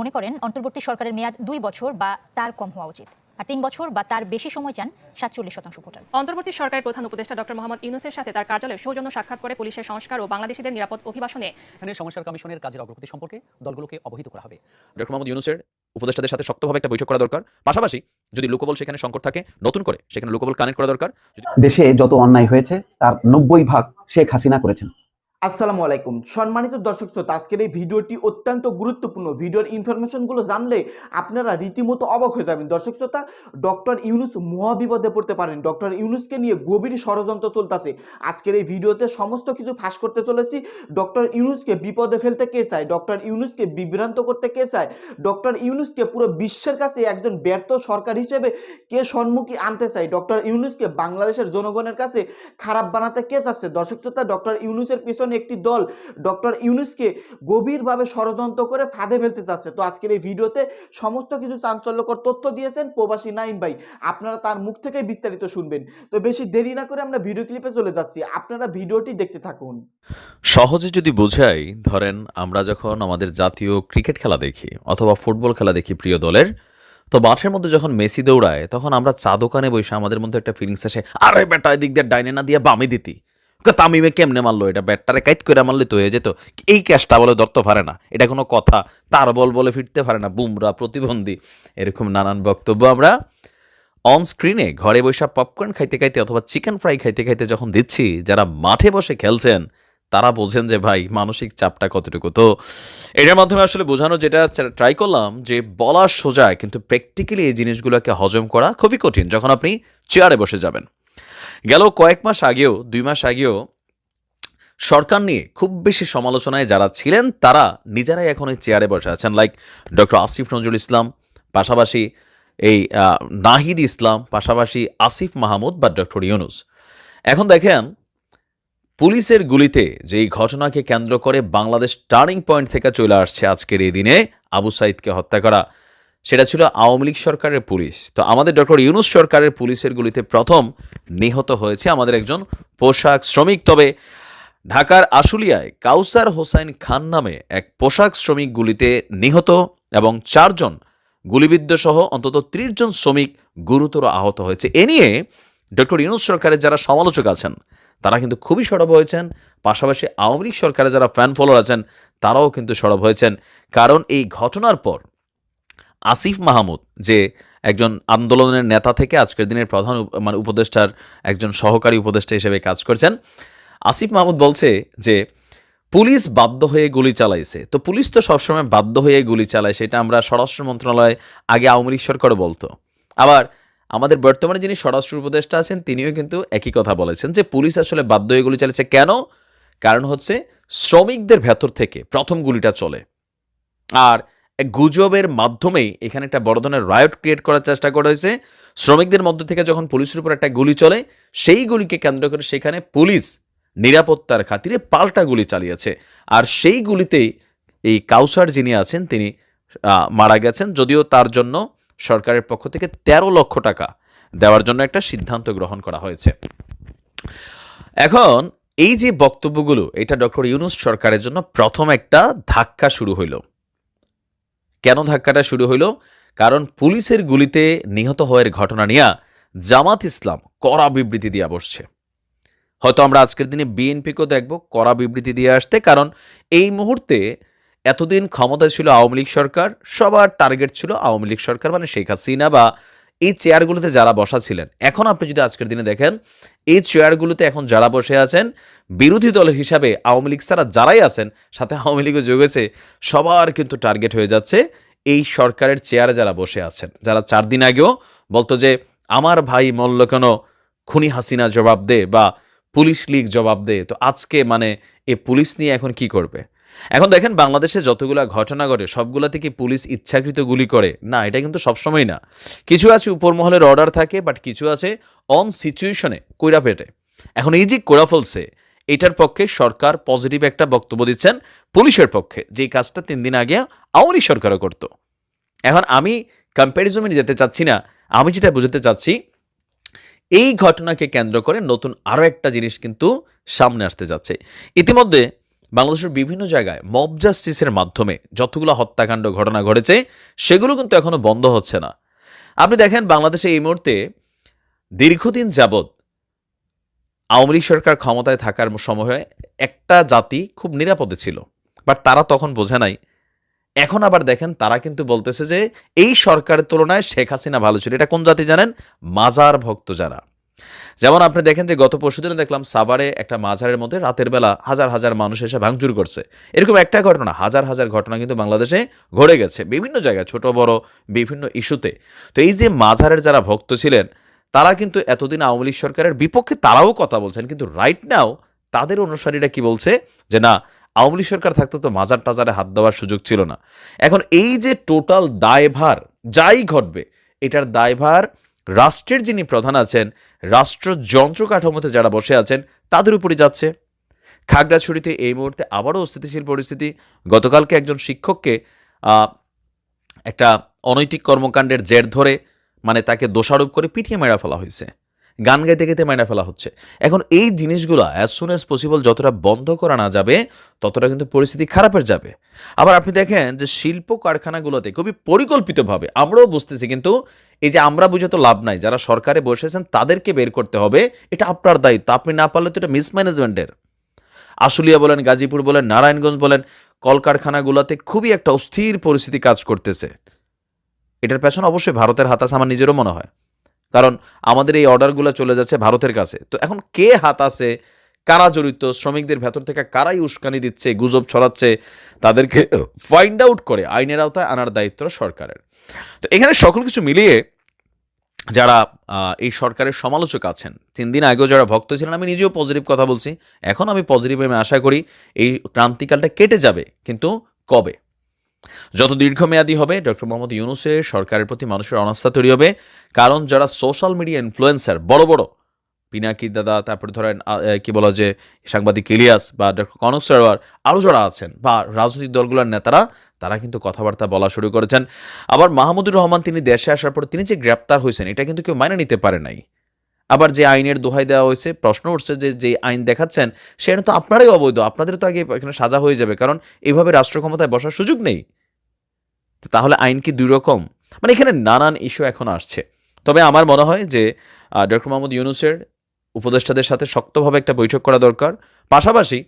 মনে করেন অন্তর্বর্তী সরকারের মেয়াদ দুই বছর বা তার কম হওয়া উচিত। আর তিন বছর বা তার বেশি সময় চান সাতচল্লিশ শতাংশ ভোটার। অন্তর্বর্তী সরকারের প্রধান উপদেষ্টা ডক্টর মোহাম্মদ ইউনুসের সাথে তার কার্যালয়ে সৌজন্য সাক্ষাৎ করে পুলিশের সংস্কার ও বাংলাদেশিদের নিরাপদ অভিবাসনে এখানে সংস্কার কমিশনের কাজের অগ্রগতি সম্পর্কে দলগুলোকে অবহিত করা হবে। ডক্টর মোহাম্মদ ইউনুসের উপদেষ্টাদের সাথে শক্তভাবে একটা বৈঠক করা দরকার। পাশাপাশি যদি লোকবল সেখানে সংকট থাকে নতুন করে সেখানে লোকবল কানেক্ট করা দরকার। দেশে যত অন্যায় হয়েছে তার নব্বই ভাগ শেখ হাসিনা করেছেন। আসসালামু আলাইকুম। সম্মানিত দর্শক শ্রোতা, আজকের এই ভিডিওটি অত্যন্ত গুরুত্বপূর্ণ। ভিডিওর ইনফরমেশনগুলো জানলে আপনারা রীতিমতো অবাক হয়ে যাবেন। দর্শক শ্রোতা, ডক্টর ইউনুস মহাবিপদে পড়তে পারেন। ডক্টর ইউনুসকে নিয়ে গভীর ষড়যন্ত্র চলতেছে। আজকের এই ভিডিওতে সমস্ত কিছু ফাঁস করতে চলেছি। ডক্টর ইউনুসকে বিপদে ফেলতে কে চায়? ডক্টর ইউনুসকে বিভ্রান্ত করতে কে চায়? ডক্টর ইউনুসকে পুরো বিশ্বের কাছে একজন ব্যর্থ সরকার হিসেবে কে সম্মুখী আনতে চায়? ডক্টর ইউনুসকে বাংলাদেশের জনগণের কাছে খারাপ বানাতে কে চাচ্ছে? দর্শক শ্রোতা, ডক্টর ইউনুসের পিছনে একটি দল ডক্টর ইউনুসকে গভীরভাবে ষড়যন্ত্র করে ফাঁদে ফেলতে চাচ্ছে। তো আজকের এই ভিডিওতে সমস্ত কিছু চাঞ্চল্যকর তথ্য দিয়েছেন প্রবাসী নাইম ভাই। আপনারা তার মুখ থেকে বিস্তারিত শুনবেন। তো বেশি দেরি না করে আমরা ভিডিও ক্লিপে চলে যাচ্ছি। আপনারা ভিডিওটি দেখতে থাকুন। সহজে যদি বোঝাই, ধরেন আমরা যখন আমাদের জাতীয় ক্রিকেট খেলা দেখি অথবা ফুটবল খেলা দেখি প্রিয় দলের, তো মাঠের মধ্যে যখন মেসি দৌড়ায়, তখন আমরা চা দোকানে বসে আমাদের মধ্যে একটা ফিলিংস আসে, আরে ব্যাটা এদিক দিয়ে ডাইনে না দিয়ে বামে দিতি। তামিমে কেমনে মারলো? এটা ব্যাটটারে কাইট করে মারলে তো হয়ে যেত। এই ক্যাশটা বলে ধরতে পারে না। এটা কোনো কথা। তার বল বলে ফিরতে পারে না। বুমরা প্রতিবন্ধী। এরকম নানান বক্তব্য আমরা অন স্ক্রিনে ঘরে বসে পপকর্ন খাইতে খাইতে অথবা চিকেন ফ্রাই খাইতে খাইতে যখন দিচ্ছি, যারা মাঠে বসে খেলছেন, তারা বোঝেন যে ভাই, মানসিক চাপটা কতটুকু। তো এটার মাধ্যমে আসলে বোঝানো যেটা ট্রাই করলাম যে বলা সোজা, কিন্তু প্র্যাকটিক্যালি এই জিনিসগুলোকে হজম করা খুবই কঠিন, যখন আপনি চেয়ারে বসে যাবেন। গেল কয়েক মাস আগেও, দুই মাস আগেও সরকার নিয়ে খুব বেশি সমালোচনায় যারা ছিলেন, তারা নিজেরাই এখন এই চেয়ারে বসে আছেন। লাইক ডক্টর আসিফ নজরুল ইসলাম, পাশাপাশি এই নাহিদ ইসলাম, পাশাপাশি আসিফ মাহমুদ বা ডক্টর ইউনুস। এখন দেখেন, পুলিশের গুলিতে যে এই ঘটনাকে কেন্দ্র করে বাংলাদেশ টার্নিং পয়েন্ট থেকে চলে আসছে আজকের এই দিনে, আবু সাইদকে হত্যা করা। সেটা ছিল আওয়ামী লীগ সরকারের পুলিশ। তো আমাদের ডক্টর ইউনুস সরকারের পুলিশের গুলিতে প্রথম নিহত হয়েছে আমাদের একজন পোশাক শ্রমিক। তবে ঢাকার আশুলিয়ায় কাউসার হোসাইন খান নামে এক পোশাক শ্রমিক গুলিতে নিহত এবং চারজন গুলিবিদ্ধ সহ অন্তত ত্রিশ জন শ্রমিক গুরুতর আহত হয়েছে। এ নিয়ে ডক্টর ইউনুস সরকারের যারা সমালোচক আছেন, তারা কিন্তু খুবই সরব হয়েছেন। পাশাপাশি আওয়ামী লীগ সরকারের যারা ফ্যান ফলোয়ার আছেন, তারাও কিন্তু সরব হয়েছেন। কারণ এই ঘটনার পর আসিফ মাহমুদ, যে একজন আন্দোলনের নেতা থেকে আজকের দিনের প্রধান মানে উপদেষ্টার একজন সহকারী উপদেষ্টা হিসেবে কাজ করছেন, আসিফ মাহমুদ বলছে যে, পুলিশ বাধ্য হয়ে গুলি চালাইছে। তো পুলিশ তো সবসময় বাধ্য হয়ে গুলি চালায়, সেটা আমরা স্বরাষ্ট্র মন্ত্রণালয় আগে আওয়ামী লীগ সরকারও বলতো। আবার আমাদের বর্তমানে যিনি স্বরাষ্ট্র উপদেষ্টা আছেন, তিনিও কিন্তু একই কথা বলেছেন যে, পুলিশ আসলে বাধ্য হয়ে গুলি চালিয়েছে কেন? কারণ হচ্ছে শ্রমিকদের ভেতর থেকে প্রথম গুলিটা চলে। আর গুজবের মাধ্যমেই এখানে একটা বড় ধরনের রায়ট ক্রিয়েট করার চেষ্টা করা হয়েছে। শ্রমিকদের মধ্য থেকে যখন পুলিশের উপর একটা গুলি চলে, সেই গুলিকে কেন্দ্র করে সেখানে পুলিশ নিরাপত্তার খাতিরে পাল্টা গুলি চালিয়েছে। আর সেই গুলিতেই এই কাউসার যিনি আছেন, তিনি মারা গেছেন। যদিও তার জন্য সরকারের পক্ষ থেকে ১৩ লক্ষ টাকা দেওয়ার জন্য একটা সিদ্ধান্ত গ্রহণ করা হয়েছে। এখন এই যে বক্তব্যগুলো, এটা ডক্টর ইউনুস সরকারের জন্য প্রথম একটা ধাক্কা শুরু হইল। কেন ধাক্কাটা শুরু হইল? কারণ পুলিশের গুলিতে নিহত হওয়ার ঘটনা নিয়ে জামাত ইসলাম কড়া বিবৃতি দিয়ে বসছে। হয়তো আমরা আজকের দিনে বিএনপিকেও দেখব কড়া বিবৃতি দিয়ে আসতে, কারণ এই মুহূর্তে এতদিন ক্ষমতা ছিল আওয়ামী লীগ সরকার, সবার টার্গেট ছিল আওয়ামী লীগ সরকার মানে শেখ হাসিনা বা এই চেয়ারগুলোতে যারা বসা ছিলেন, এখন আপনি যদি আজকের দিনে দেখেন, এই চেয়ারগুলোতে এখন যারা বসে আছেন, বিরোধী দল হিসাবে আওয়ামী লীগ ছাড়া যারাই আছেন, সাথে আওয়ামী লীগও যোগেছে সবার কিন্তু টার্গেট হয়ে যাচ্ছে এই সরকারের চেয়ারে যারা বসে আছেন। যারা চার দিন আগেও বলতো যে, আমার ভাই মল্ল কেন? খুনি হাসিনা জবাব দে বা পুলিশ লীগ জবাব দে। তো আজকে মানে এ পুলিশ নিয়ে এখন কি করবে? এখন দেখেন বাংলাদেশে যতগুলা ঘটনা ঘটে সবগুলাতে কি পুলিশ ইচ্ছাকৃত গুলি করে। না, এটা কিন্তু সবসময় না। কিছু আছে উপর মহলের অর্ডার থাকে বাট কিছু আছে অন সিচুয়েশনে কইরা পেটে এখন এই যে কোরা ফেলছে এটার পক্ষে সরকার পজিটিভ একটা বক্তব্য দিচ্ছেন পুলিশের পক্ষে, যে কাজটা তিন দিন আগে আওয়ামী সরকারও করতো। এখন আমি কম্প্যারিজনে যেতে চাচ্ছি না, আমি যেটা বুঝতে চাচ্ছি, এই ঘটনাকে কেন্দ্র করে নতুন আরও একটা জিনিস কিন্তু সামনে আসতে যাচ্ছে। ইতিমধ্যে বাংলাদেশের বিভিন্ন জায়গায় মব জাস্টিসের মাধ্যমে যতগুলো হত্যাকাণ্ড ঘটনা ঘটেছে, সেগুলো কিন্তু এখনও বন্ধ হচ্ছে না। আপনি দেখেন বাংলাদেশে এই মুহূর্তে দীর্ঘদিন যাবৎ আওয়ামী লীগ সরকার ক্ষমতায় থাকার সময়ে একটা জাতি খুব নিরাপদে ছিল বাট তারা তখন বোঝে নাই। এখন আবার দেখেন তারা কিন্তু বলতেছে যে এই সরকারের তুলনায় শেখ হাসিনা ভালো ছিল। এটা কোন জাতি জানেন? মাজার ভক্ত যারা। যেমন আপনি দেখেন যে গত পরশুদিনে দেখলাম সাভারে একটা মাঝারের মধ্যে রাতের বেলা হাজার হাজার মানুষ এসে ভাঙচুর করছে। এরকম একটা ঘটনা, হাজার হাজার ঘটনা কিন্তু বাংলাদেশে ঘটে গেছে, বিভিন্ন জায়গায়, ছোট, বড়, বিভিন্ন ইস্যুতে। তো এই যে মাজারের যারা ভক্ত ছিলেন, তারা কিন্তু এতদিন আওয়ামী লীগ সরকারের বিপক্ষে তারাও কথা বলছেন, কিন্তু রাইট নাও তাদের অনুসারীরা কি বলছে? যে না, আওয়ামী লীগ সরকার থাকতে তো মাজার টাজারে হাত দেওয়ার সুযোগ ছিল না। এখন এই যে টোটাল দায়ভার, যাই ঘটবে, এটার দায়ভার রাষ্ট্রের যিনি প্রধান আছেন রাষ্ট্র যন্ত্র কাঠামোতে যারা বসে আছেন, তাদের উপরে যাচ্ছে। খাগড়াছড়িতে এই মুহূর্তে আবারও অস্থিতিশীল পরিস্থিতি। গতকালকে একজন শিক্ষককে একটা অনৈতিক কর্মকাণ্ডের জের ধরে মানে তাকে দোষারোপ করে পিটিয়ে মেরা ফেলা হয়েছে। গান গাইতে গাইতে মেরা ফেলা হচ্ছে। এখন এই জিনিসগুলো অ্যাজ সুন অ্যাজ পসিবল যতটা বন্ধ করা না যাবে, ততটা কিন্তু পরিস্থিতি খারাপের যাবে। আবার আপনি দেখেন যে শিল্প কারখানাগুলোতে খুবই পরিকল্পিতভাবে, আমরাও বুঝতেছি কিন্তু এই যে আমরা বুঝে তো লাভ নাই, যারা সরকারে বসেছেন তাদেরকে বের করতে হবে, এটা আপনার দায়িত্ব। আপনি না পারলে তো এটা মিসম্যানেজমেন্টের আশুলিয়া বলেন, গাজীপুর বলেন, নারায়ণগঞ্জ বলেন, কলকারখানাগুলোতে খুবই একটা অস্থির পরিস্থিতি কাজ করতেছে। এটার পেছনে অবশ্যই ভারতের হাত আছে আমার নিজেরও মনে হয়। কারণ আমাদের এই অর্ডারগুলো চলে যাচ্ছে ভারতের কাছে। তো এখন কে হাত আছে কারা জড়িত, শ্রমিকদের ভেতর থেকে কারাই উস্কানি দিচ্ছে, গুজব ছড়াচ্ছে, তাদেরকে ফাইন্ড আউট করে আইনের আওতায় আনার দায়িত্ব সরকারের। তো এখানে সকল কিছু মিলিয়ে যারা এই সরকারের সমালোচক আছেন, তিন দিন আগেও যারা ভক্ত ছিলেন, আমি নিজেও পজিটিভ কথা বলছি, এখন আমি পজিটিভ আমি আশা করি এই ক্রান্তিকালটা কেটে যাবে, কিন্তু কবে? যত দীর্ঘমেয়াদী হবে ডক্টর মোহাম্মদ ইউনুসের সরকারের প্রতি মানুষের অনাস্থা তৈরি হবে, কারণ যারা সোশ্যাল মিডিয়া ইনফ্লুয়েন্সার বড় বড় পিনাকি দাদা, তারপরে ধরেন কি বলা যে, সাংবাদিক ইলিয়াস বা ডক্টর কনক সরোয়ার আরও যারা আছেন বা রাজনৈতিক দলগুলোর নেতারা, তারা কিন্তু কথাবার্তা বলা শুরু করেছেন। আবার মাহমুদুর রহমান তিনি দেশে আসার পর তিনি যে গ্রেপ্তার হয়েছেন, এটা কিন্তু কেউ মাইনে নিতে পারে নাই। আবার যে আইনের দোহাই দেওয়া হয়েছে, প্রশ্ন উঠছে যে যে আইন দেখাচ্ছেন, সেটা তো আপনারাই অবৈধ, আপনাদের তো আগে এখানে সাজা হয়ে যাবে, কারণ এইভাবে রাষ্ট্র ক্ষমতায় বসার সুযোগ নেই। তাহলে আইন কি দুই রকম? মানে এখানে নানান ইস্যু এখন আসছে। তবে আমার মনে হয় যে ডক্টর মোহাম্মদ ইউনুসের উপদেষ্টাদের সাথে শক্তভাবে একটা বৈঠক করা দরকার। পাশাপাশি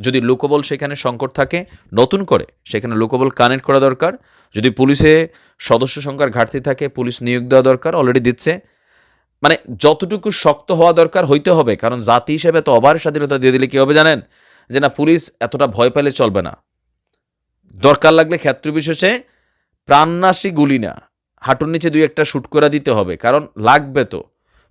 যদি লোকবল সেখানে সংকট থাকে, নতুন করে সেখানে লোকবল কানেক্ট করা দরকার। যদি পুলিশে সদস্য সংখ্যার ঘাটতি থাকে, পুলিশ নিয়োগ দেওয়া দরকার অলরেডি দিচ্ছে। মানে যতটুকু শক্ত হওয়া দরকার হইতে হবে, কারণ জাতি হিসেবে তো অবাধ স্বাধীনতা দিয়ে দিলে কি হবে জানেন? যে না, পুলিশ এতটা ভয় পেলে চলবে না। দরকার লাগলে ক্ষেত্র বিশেষে প্রাণনাশী গুলি না, হাঁটুর নিচে দুই একটা শ্যুট করে দিতে হবে, কারণ লাগবে তো।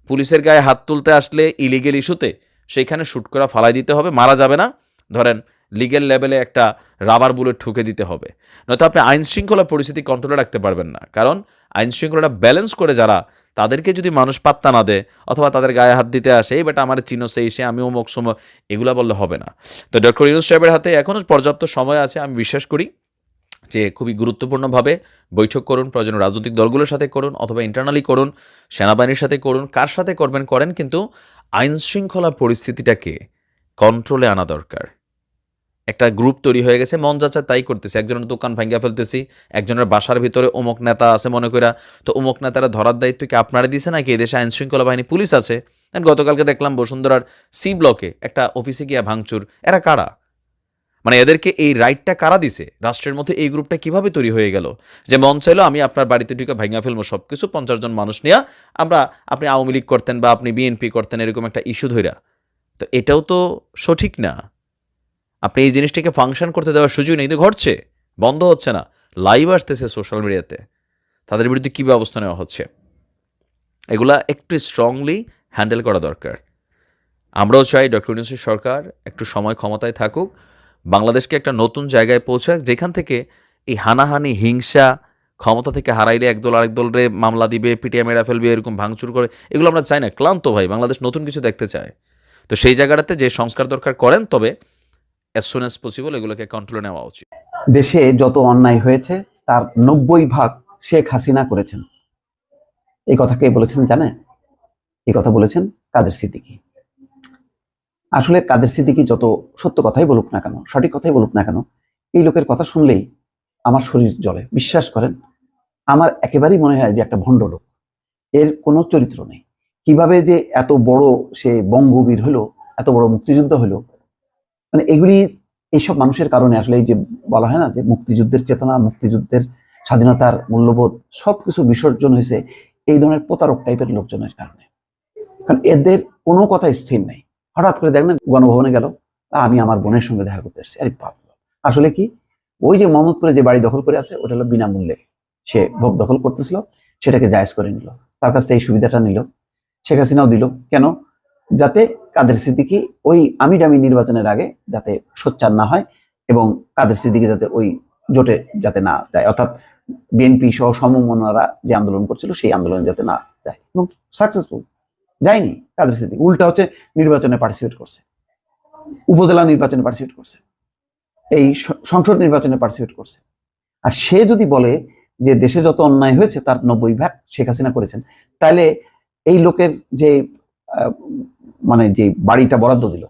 পুলিশের গায়ে হাত তুলতে আসলে ইলিগেল ইস্যুতে সেইখানে শ্যুট করা ফালাই দিতে হবে, মারা যাবে না। ধরেন লিগেল লেভেলে একটা রাবার বুলেট ঠুকে দিতে হবে। নয়তো আপনি আইন শৃঙ্খলা পরিস্থিতি কন্ট্রোলে রাখতে পারবেন না। কারণ, আইন শৃঙ্খলাটা ব্যালেন্স করে যারা, তাদেরকে যদি মানুষ পাত্তা না দেয় অথবা তাদের গায়ে হাত দিতে আসে, এই বেটা আমার চিনো সেই সে আমি অমুক সময় এগুলা বললে হবে না। তো ডক্টর ইউনুস সাহেবের হাতে এখনও পর্যাপ্ত সময় আছে, আমি বিশ্বাস করি। যে খুবই গুরুত্বপূর্ণভাবে বৈঠক করুন, প্রয়োজন রাজনৈতিক দলগুলোর সাথে করুন অথবা ইন্টারনালি করুন, সেনাবাহিনীর সাথে করুন, কার সাথে করবেন করেন, কিন্তু আইন শৃঙ্খলা পরিস্থিতিটাকে কন্ট্রোলে আনা দরকার। একটা গ্রুপ তৈরি হয়ে গেছে, মন যাচ্ছে তাই করতেছে। একজনের দোকান ভাঙ্গা ফেলতেছি, একজনের বাসার ভিতরে অমুক নেতা আছে মনে করা তো অমুক নেতারা ধরার দায়িত্ব কি আপনারা দিছে নাকি? এদেশে আইন শৃঙ্খলা বাহিনী পুলিশ আছে। গতকালকে দেখলাম বসুন্ধরার সি ব্লকে একটা অফিসে গিয়া ভাঙচুর। এরা কারা? মানে এদেরকে এই রাইটটা কারা দিছে? রাষ্ট্রের মধ্যে এই গ্রুপটা কীভাবে তৈরি হয়ে গেল? যে মন চাইলো আমি আপনার বাড়িতে ঢুকে ভাঙা ফেলব সব কিছু পঞ্চাশ জন মানুষ নিয়ে আমরা, আপনি আওয়ামী লীগ করতেন বা আপনি বিএনপি করতেন, এরকম একটা ইস্যু ধইরা। তো এটাও তো সঠিক না। আপনি এই জিনিসটাকে ফাংশন করতে দেওয়ার সুযোগ নেই তো ঘটছে। বন্ধ হচ্ছে না। লাইভ আসতেছে সোশ্যাল মিডিয়াতে তাদের বিরুদ্ধে কী ব্যবস্থা নেওয়া হচ্ছে? এগুলা একটু স্ট্রংলি হ্যান্ডেল করা দরকার। আমরাও চাই ডক্টর ইউনুসের সরকার একটু সময় ক্ষমতায় থাকুক বাংলাদেশকে একটা নতুন জায়গায় পৌঁছাক, যেখান থেকে এই হানাহানি, হিংসা, ক্ষমতা থেকে হারাইলে একদল আরেক দলরে মামলা দিবে, পিটিয়ে মেরা ফেলবে, এরকম ভাঙচুর করে, এগুলো আমরা চাই না। ক্লান্ত ভাই, বাংলাদেশ নতুন কিছু দেখতে চায়। তো সেই জায়গাটাতে যে সংস্কার দরকার করেন, তবে অ্যাজ সুন অ্যাজ পসিবল এগুলোকে কন্ট্রোলে নেওয়া উচিত। দেশে যত অন্যায় হয়েছে, তার নব্বই ভাগ শেখ হাসিনা করেছেন। এই কথা কে বলেছেন জানে এই কথা বলেছেন কাদের সিদ্দিকি? আসলে কাদের সিদ্দিকি যত সত্য কথাই বলুক না কেন, সঠিক কথাই বলুক না কেন, এই লোকের কথা শুনলেই আমার শরীর জ্বলে। বিশ্বাস করেন, আমার একেবারেই মনে হয় যে একটা ভণ্ড লোক। এর কোনো চরিত্র নেই। কীভাবে যে এত বড় সে বঙ্গবীর হলো, এত বড় মুক্তিযুদ্ধ হলো মানে এগুলি এইসব মানুষের কারণে আসলে এই যে বলা হয় না যে মুক্তিযুদ্ধের চেতনা, মুক্তিযুদ্ধের স্বাধীনতার মূল্যবোধ, সবকিছু বিসর্জন হয়েছে এই ধরনের প্রতারক টাইপের লোকজনের কারণে। কারণ এদের কোনো কথা স্থির নাই। হঠাৎ করে দেখেন গণভবনে গেল। আমি আমার বোনের সঙ্গে দেখা করতে এসেছি। আরে বাপ আসলে কি? ওই যে মোহাম্মদপুরে যে বাড়ি দখল করে আছে, ওটা হলো বিনামূল্যে। সে ভোগ দখল করতেছিল, সেটাকে জায়েজ করে নিল। তার কাছ থেকে এই সুবিধাটা নিল। শেখ হাসিনাও দিল। কেন? যাতে কাদের সিদ্দিকি ওই আমি ডামি নির্বাচনের আগে যাতে সোচ্চার না হয় এবং কাদের সিদ্দিকি যাতে ওই জোটে যাতে না যায়। অর্থাৎ বিএনপি সহ সমমনারা যে আন্দোলন করছিল, সেই আন্দোলনে যাতে না যায়। এবং সাকসেসফুল যায়নি কাদের সিদ্দিকি উল্টা হচ্ছে নির্বাচনে পার্টিসিপেট করছে। উপজেলা নির্বাচনে পার্টিসিপেট করছে। এই সংসদ নির্বাচনে পার্টিসিপেট করছে। আর সে যদি বলে যে দেশে যত অন্যায় হয়েছে, তার নব্বই ভাগ শেখ হাসিনা করেছেন, তাহলে এই লোকের যে মানে যে বাড়িটা বরাদ্দ দিল,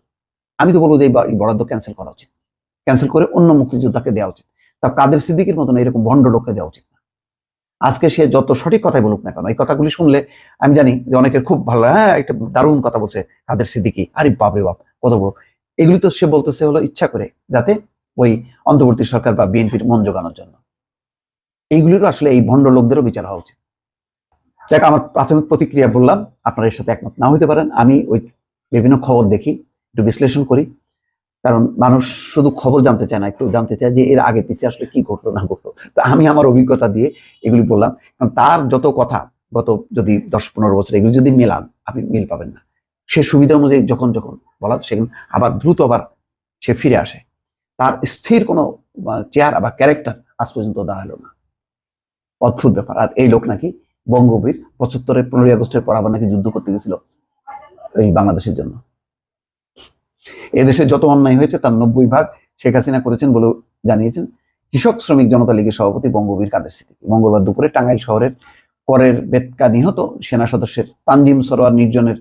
আমি তো বলব যে এই বরাদ্দ ক্যান্সেল করা উচিত। ক্যান্সেল করে অন্য মুক্তিযোদ্ধাকে দেওয়া উচিত। তা কাদের সিদ্দিকের মতন এরকম ভণ্ড লোককে দেওয়া উচিত আজকে সে যত সঠিক কথাই বলুক না কেন, এই কথাগুলি শুনলে আমি জানি যে অনেকের খুব ভালো হ্যাঁ একটা দারুণ কথা বলছে কাদের সিদ্দিকি, আরে বাপরে বাপ, কত বড়। এগুলি তো সে বলতেছে হলো ইচ্ছা করে, যাতে ওই অন্তর্বর্তী সরকার বা বিএনপির মন জোগানোর জন্য। এইগুলিরও আসলে এই ভণ্ড লোকদেরও বিচার হওয়া উচিত। দেখ, আমার প্রাথমিক প্রতিক্রিয়া বললাম, আপনারা এর সাথে একমত না হইতে পারেন। আমি ওই বিভিন্ন খবর দেখি, একটু বিশ্লেষণ করি। কারণ মানুষ শুধু খবর জানতে চায় না, একটু জানতে চায় যে এর আগে পিছিয়ে আসলে কি ঘটলো, না ঘটলো। তো আমি আমার অভিজ্ঞতা দিয়ে এগুলি বললাম। কারণ তার যত কথা গত যদি দশ পনেরো বছর এগুলি যদি মেলান, আপনি মিল পাবেন না। সে সুবিধা অনুযায়ী যখন যখন বলা সেখানে আবার দ্রুত আবার সে ফিরে আসে। তার স্থির কোনো চেহারা বা ক্যারেক্টার আজ পর্যন্ত দাঁড়াল না। অদ্ভুত ব্যাপার। আর এই লোক নাকি বঙ্গবীর পঁচাত্তরের, পনেরোই আগস্টের পর আবার নাকি যুদ্ধ করতে গেছিল এই বাংলাদেশের জন্য। এদেশে যত অন্যায় হয়েছে, তার নব্বই ভাগ শেখ হাসিনা করেছেন বলেও জানিয়েছেন। কৃষক, শ্রমিক জনতা লীগের সভাপতি বঙ্গবীর কাদের সিদ্দিকী। মঙ্গলবার দুপুরে টাঙ্গাইল শহরের করের বেতকা নিহত সেনা সদস্যের তানজিম সরোয়ার নির্জনের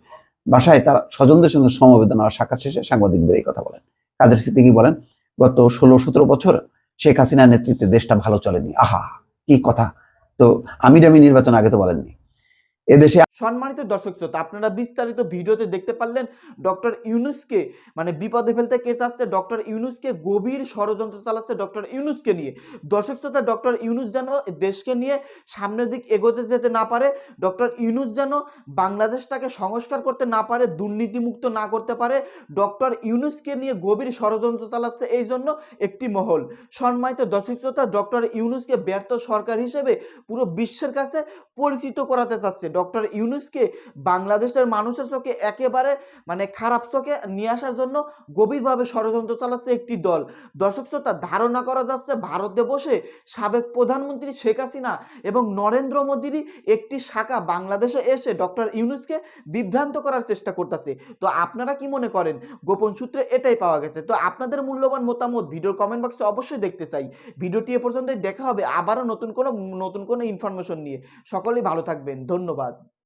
বাসায় তার স্বজনদের সঙ্গে সমবেদনা সাক্ষাৎ শেষে সাংবাদিকদের এই কথা বলেন। কাদের সিদ্দিকী বলেন, গত ষোলো সতেরো বছর শেখ হাসিনার নেতৃত্বে দেশটা ভালো চলেনি। আহা, কি কথা। তো আমি নির্বাচন আগে তো বলেননি। এদেশে সম্মানিত দর্শক শ্রোতা, আপনারা বিস্তারিত ভিডিওতে দেখতে পারলেন ডক্টর ইউনুসকে মানে বিপদে ফেলতে কেস আসছে। ডক্টর ইউনুসকে গভীর ষড়যন্ত্র চালাচ্ছে ডক্টর ইউনুসকে নিয়ে। দর্শক শ্রোতা, ডক্টর ইউনুস যেন দেশকে নিয়ে সামনের দিক এগোতে যেতে না পারে, ডক্টর ইউনুস যেন বাংলাদেশটাকে সংস্কার করতে না পারে, দুর্নীতিমুক্ত না করতে পারে, ডক্টর ইউনুসকে নিয়ে গভীর ষড়যন্ত্র চালাচ্ছে এই জন্য একটি মহল। সম্মানিত দর্শক শ্রোতা, ডক্টর ইউনুসকে ব্যর্থ সরকার হিসেবে পুরো বিশ্বের কাছে পরিচিত করাতে চাচ্ছে। ডক্টর ইউনুসকে বাংলাদেশের মানুষের চোখে একেবারে মানে খারাপ চোখে নিয়ে আসার জন্য গভীরভাবে ষড়যন্ত্র চালাচ্ছে একটি দল। দর্শক শ্রোতা, ধারণা করা যাচ্ছে ভারতে বসে সাবেক প্রধানমন্ত্রী শেখ হাসিনা এবং নরেন্দ্র মোদীরই একটি শাখা বাংলাদেশে এসে ডক্টর ইউনুসকে বিভ্রান্ত করার চেষ্টা করতেছে। তো আপনারা কি মনে করেন? গোপন সূত্রে এটাই পাওয়া গেছে। তো আপনাদের মূল্যবান মতামত ভিডিওর কমেন্ট বক্সে অবশ্যই দেখতে চাই। ভিডিওটি এ পর্যন্তই দেখা হবে আবারও নতুন কোনো নতুন কোনো ইনফরমেশন নিয়ে। সকলেই ভালো থাকবেন। ধন্যবাদ। but